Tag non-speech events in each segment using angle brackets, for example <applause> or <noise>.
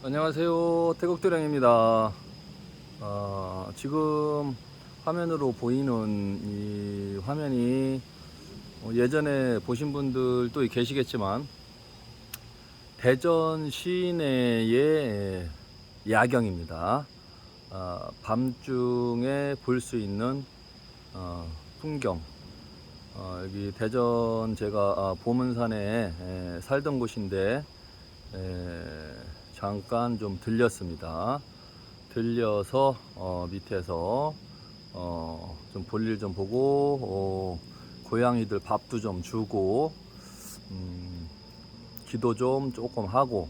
안녕하세요. 태국도령입니다. 아, 지금 화면으로 보이는 이 화면이 어, 예전에 보신 분들도 계시겠지만 대전 시내의 야경입니다. 아, 밤중에 볼 수 있는 어, 풍경. 어, 여기 대전 제가 아, 보문산에 에, 살던 곳인데 에, 잠깐 좀 들렸습니다. 들려서 어, 밑에서 어, 좀 볼일 좀 보고 어, 고양이들 밥도 좀 주고 음, 기도 좀 조금 하고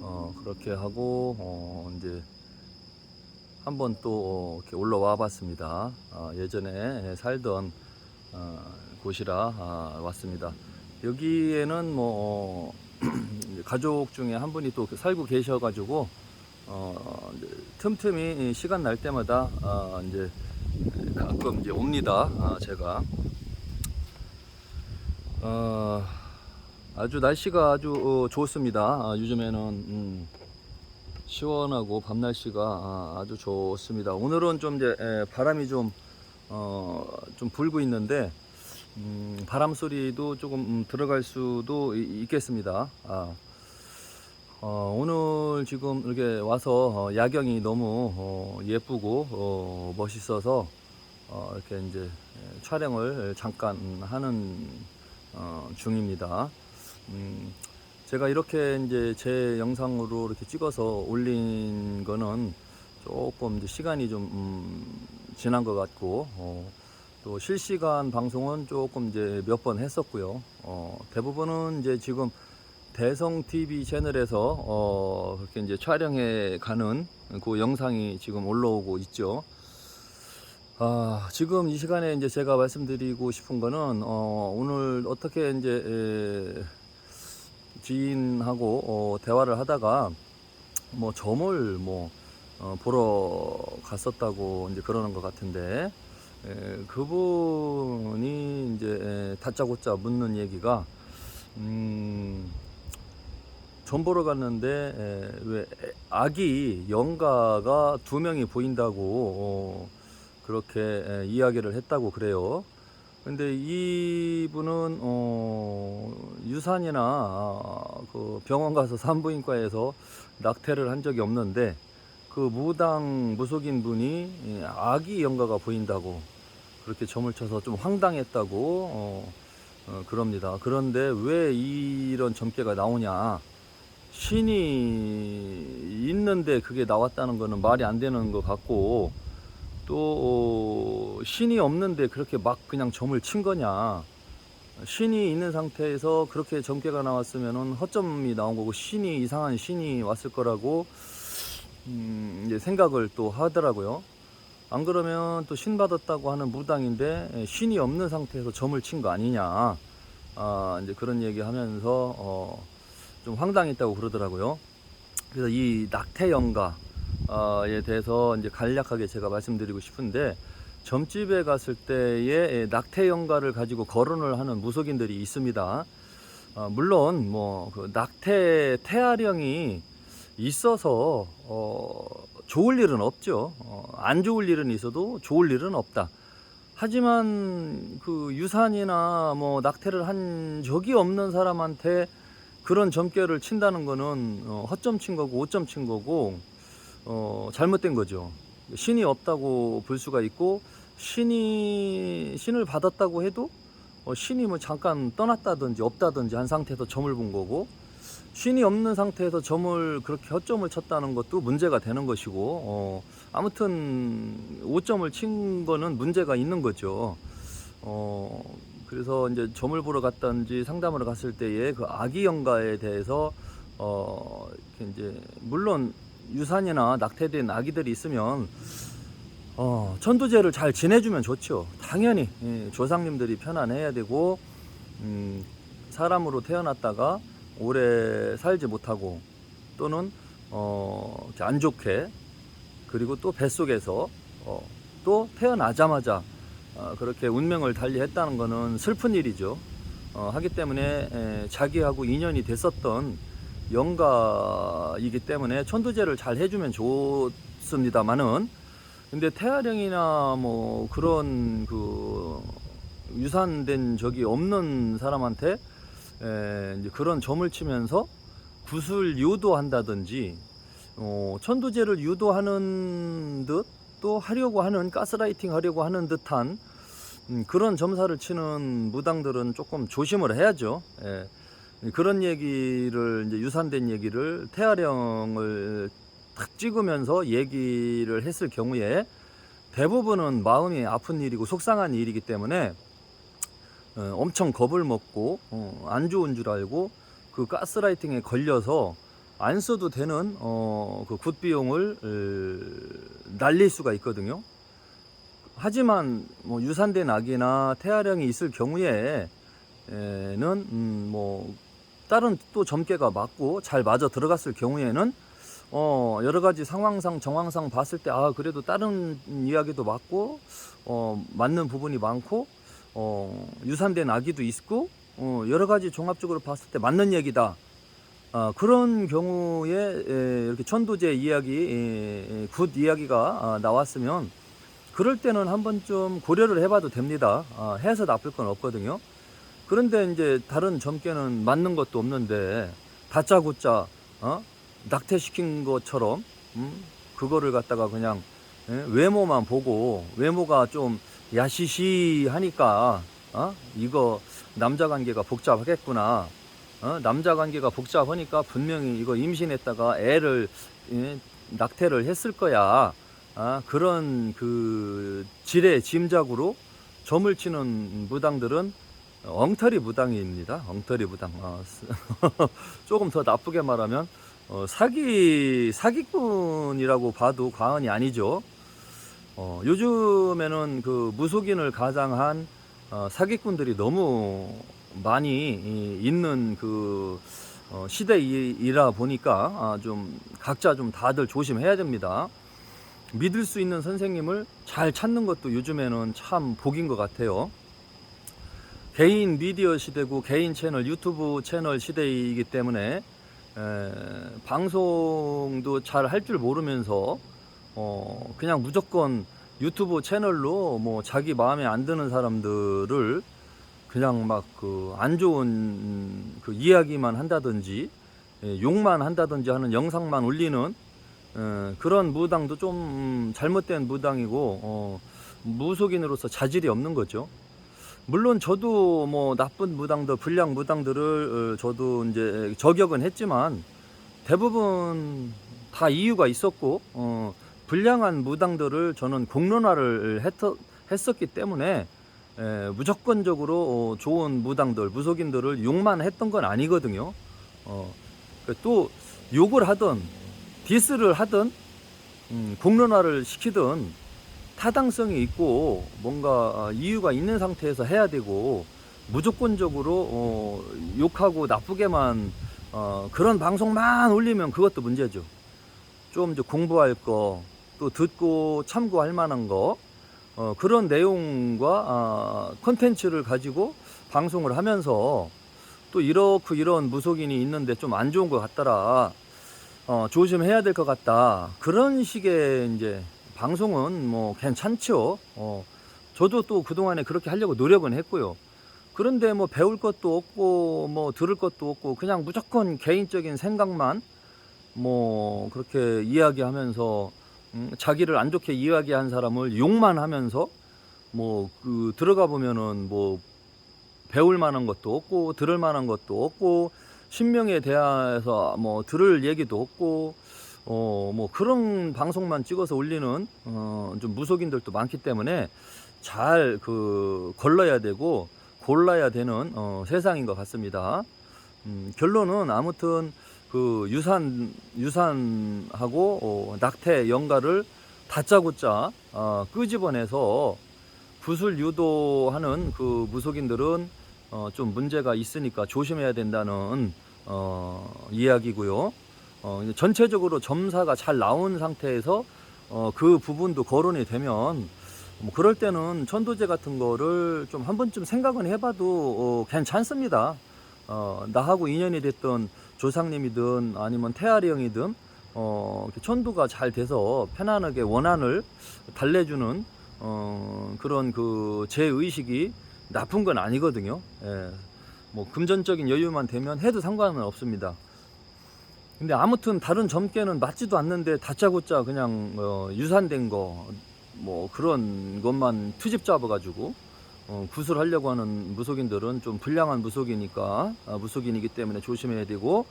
어, 그렇게 하고 어, 이제 한번 또 어, 이렇게 올라와 봤습니다. 아, 예전에 살던 어, 곳이라 아, 왔습니다. 여기에는 뭐 어, <clears throat> 가족 중에 한 분이 또 살고 계셔가지고 어, 틈틈이 시간 날 때마다 아, 이제 가끔 이제 옵니다. 아, 제가 어, 아주 날씨가 아주 어, 좋습니다. 아, 요즘에는 음, 시원하고 밤 날씨가 아, 주 좋습니다. 오늘은 좀 이제 에, 바람이 좀 어, 좀 불고 있는데 음, 바람 소리도 조금 음, 들어갈 수도 이- 있겠습니다. 아, 어, 오늘 지금 이렇게 와서 어, 야경이 너무 어, 예쁘고 어, 멋있어서 어, 이렇게 이제 에, 촬영을 잠깐 하는 어, 중입니다. 음, 제가 이렇게 이제 제 영상으로 이렇게 찍어서 올린 거는 조금 이제 시간이 좀 음, 지난 것 같고 어, 또 실시간 방송은 조금 이제 몇 번 했었고요. 어, 대부분은 이제 지금 대성 TV 채널에서 어, 그렇게 이제 촬영해 가는 그 영상이 지금 올라오고 있죠. 아, 지금 이 시간에 이제 제가 말씀드리고 싶은 거는 어, 오늘 어떻게 이제 에, 지인하고 어, 대화를 하다가 뭐 점을 뭐 어, 보러 갔었다고 이제 그러는 것 같은데 에, 그분이 이제 에, 다짜고짜 묻는 얘기가 음, 점 보러 갔는데 에, 왜 애- 아기 영가가 두 명이 보인다고 어, 그렇게 에, 이야기를 했다고 그래요. 근데 이분은 어, 유산이나 아, 그 병원 가서 산부인과에서 낙태를 한 적이 없는데 그 무당 무속인 분이 예, 아기 영가가 보인다고 그렇게 점을 쳐서 좀 황당했다고 어, 어, 그럽니다. 그런데 왜 이런 점괘가 나오냐? 신이 있는데 그게 나왔다는 거는 말이 안 되는 것 같고 또 어, 신이 없는데 그렇게 막 그냥 점을 친 거냐? 신이 있는 상태에서 그렇게 점괘가 나왔으면은 허점이 나온 거고 신이 이상한 신이 왔을 거라고 음, 이제 생각을 또 하더라고요. 안 그러면 또 신 받았다고 하는 무당인데 에, 신이 없는 상태에서 점을 친 거 아니냐. 아, 이제 그런 얘기 하면서 어, 좀 황당했다고 그러더라고요. 그래서 이 낙태 영가에 대해서 이제 간략하게 제가 말씀드리고 싶은데 점집에 갔을 때에 낙태 영가를 가지고 거론을 하는 무속인들이 있습니다. 아, 물론 뭐 그 낙태 태아령이 있어서 어, 좋을 일은 없죠. 어, 안 좋을 일은 있어도 좋을 일은 없다. 하지만 그 유산이나 뭐 낙태를 한 적이 없는 사람한테 그런 점괘를 친다는 거는 어, 허점 친 거고 오점 친 거고 어, 잘못된 거죠. 신이 없다고 볼 수가 있고 신이 신을 받았다고 해도 어, 신이 뭐 잠깐 떠났다든지 없다든지 한 상태에서 점을 본 거고 신이 없는 상태에서 점을 그렇게 허점을 쳤다는 것도 문제가 되는 것이고 어, 아무튼 5점을 친 거는 문제가 있는 거죠. 어, 그래서 이제 점을 보러 갔던지 상담을 갔을 때에 그 아기 영가에 대해서 어, 이제 물론 유산이나 낙태된 아기들이 있으면 어, 천도제를 잘 지내주면 좋죠. 당연히 예, 조상님들이 편안해야 되고 음, 사람으로 태어났다가 오래 살지 못하고 또는 어, 안 좋게 그리고 또 뱃속에서 어, 또 태어나자마자 어, 그렇게 운명을 달리했다는 것은 슬픈 일이죠. 어, 하기 때문에 에, 자기하고 인연이 됐었던 영가이기 때문에 천도제를 잘 해주면 좋습니다만은 근데 태아령이나 뭐 그런 그 유산된 적이 없는 사람한테 에, 이제 그런 점을 치면서 굿을 유도한다든지 어, 천도제를 유도하는 듯 또 하려고 하는 가스라이팅 하려고 하는 듯한 음, 그런 점사를 치는 무당들은 조금 조심을 해야죠. 예. 그런 얘기를 이제 유산된 얘기를 태아령을 탁 찍으면서 얘기를 했을 경우에 대부분은 마음이 아픈 일이고 속상한 일이기 때문에 어, 엄청 겁을 먹고 어, 안 좋은 줄 알고 그 가스라이팅에 걸려서 안 써도 되는 어, 그 굿비용을 어, 날릴 수가 있거든요. 하지만 뭐 유산된 악이나 태아령이 있을 경우에는 음, 뭐 다른 또 점괘가 맞고 잘 맞아 들어갔을 경우에는 어 여러 가지 상황상 정황상 봤을 때 아 그래도 다른 이야기도 맞고 어 맞는 부분이 많고 어 유산된 아기도 있고 어 여러 가지 종합적으로 봤을 때 맞는 얘기다. 아, 그런 경우에 에, 이렇게 천도제 이야기, 에, 에, 굿 이야기가 아, 나왔으면 그럴 때는 한 번쯤 고려를 해봐도 됩니다. 아, 해서 나쁠 건 없거든요. 그런데 이제 다른 점괘는 맞는 것도 없는데 다짜고짜 어? 낙태시킨 것처럼 음? 그거를 갖다가 그냥 예? 외모만 보고 외모가 좀 야시시 하니까 어? 이거 남자 관계가 복잡하겠구나. 어? 남자 관계가 복잡하니까 분명히 이거 임신했다가 애를 예? 낙태를 했을 거야. 아, 그런 그 지레 짐작으로 점을 치는 무당들은 엉터리 무당입니다. 엉터리 무당. 아, 쓰- <laughs> 조금 더 나쁘게 말하면 어, 사기 사기꾼이라고 봐도 과언이 아니죠. 어, 요즘에는 그 무속인을 가장한 어, 사기꾼들이 너무 많이 이, 있는 그 어, 시대이라 보니까 아, 좀 각자 좀 다들 조심해야 됩니다. 믿을 수 있는 선생님을 잘 찾는 것도 요즘에는 참 복인 것 같아요. 개인 미디어 시대고 개인 채널 유튜브 채널 시대이기 때문에 에, 방송도 잘 할 줄 모르면서 어, 그냥 무조건 유튜브 채널로 뭐 자기 마음에 안 드는 사람들을 그냥 막 그 안 좋은 그 이야기만 한다든지 예, 욕만 한다든지 하는 영상만 올리는 어, 그런 무당도 좀 음, 잘못된 무당이고 어, 무속인으로서 자질이 없는 거죠. 물론 저도 뭐 나쁜 무당들, 불량 무당들을 어, 저도 이제 저격은 했지만 대부분 다 이유가 있었고 어, 불량한 무당들을 저는 공론화를 했, 했었기 때문에 에, 무조건적으로 어, 좋은 무당들, 무속인들을 욕만 했던 건 아니거든요. 어, 또 욕을 하든 디스를 하든 음, 공론화를 시키든 타당성이 있고 뭔가 아, 이유가 있는 상태에서 해야 되고 무조건적으로 어, 욕하고 나쁘게만 어, 그런 방송만 올리면 그것도 문제죠. 좀 이제 공부할 거, 또 듣고 참고할 만한 거, 어, 그런 내용과 아, 컨텐츠를 가지고 방송을 하면서 또 이렇고 이런 무속인이 있는데 좀 안 좋은 것 같더라. 어, 조심해야 될 것 같다. 그런 식의 이제 방송은 뭐 괜찮죠. 어, 저도 또 그동안에 그렇게 하려고 노력은 했고요. 그런데 뭐 배울 것도 없고 뭐 들을 것도 없고 그냥 무조건 개인적인 생각만 뭐 그렇게 이야기하면서 음, 자기를 안 좋게 이야기한 사람을 욕만 하면서 뭐 그 들어가 보면은 뭐 배울 만한 것도 없고 들을 만한 것도 없고 신명에 대해서 뭐 들을 얘기도 없고 어 뭐 그런 방송만 찍어서 올리는 어 좀 무속인들도 많기 때문에 잘 그 걸러야 되고 골라야 되는 어 세상인 것 같습니다. 음 결론은 아무튼 그 유산 유산하고 어 낙태 연가를 다짜고짜 어 끄집어내서 구슬 유도하는 그 무속인들은 어, 좀 문제가 있으니까 조심해야 된다는 어, 이야기고요. 어, 전체적으로 점사가 잘 나온 상태에서 어, 그 부분도 거론이 되면 뭐 그럴 때는 천도제 같은 거를 좀 한 번쯤 생각은 해봐도 어, 괜찮습니다. 어, 나하고 인연이 됐던 조상님이든 아니면 태아리 형이든 어, 천도가 잘 돼서 편안하게 원한을 달래주는 어, 그런 그 제 의식이 나쁜 건 아니거든요. 예. 뭐 금전적인 여유만 되면 해도 상관은 없습니다. 근데 아무튼 다른 점괘는 맞지도 않는데 다짜고짜 그냥 어, 유산된 거 뭐 그런 것만 트집 잡아가지고 어, 구술하려고 하는 무속인들은 좀 불량한 무속이니까 아, 무속인이기 때문에 조심해야 되고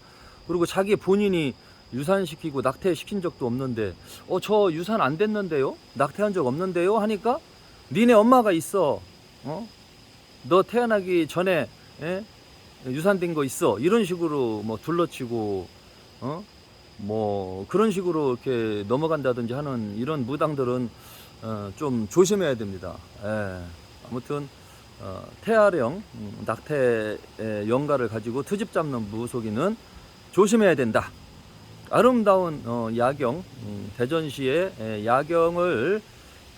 그리고 자기 본인이 유산시키고 낙태시킨 적도 없는데 어 저 유산 안 됐는데요 낙태한 적 없는데요 하니까 니네 엄마가 있어 어? 너 태어나기 전에 예? 유산된 거 있어 이런 식으로 뭐 둘러치고 어? 뭐 그런 식으로 이렇게 넘어간다든지 하는 이런 무당들은 어, 좀 조심해야 됩니다. 예. 아무튼 어, 태아령 음, 낙태의 영가를 가지고 트집 잡는 무속인은 조심해야 된다. 아름다운 어, 야경 음, 대전시의 에, 야경을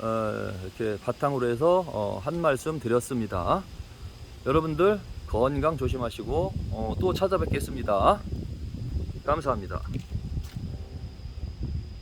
어, 이렇게 바탕으로 해서 어, 한 말씀 드렸습니다. 여러분들 건강 조심하시고 어, 또 찾아뵙겠습니다. 감사합니다.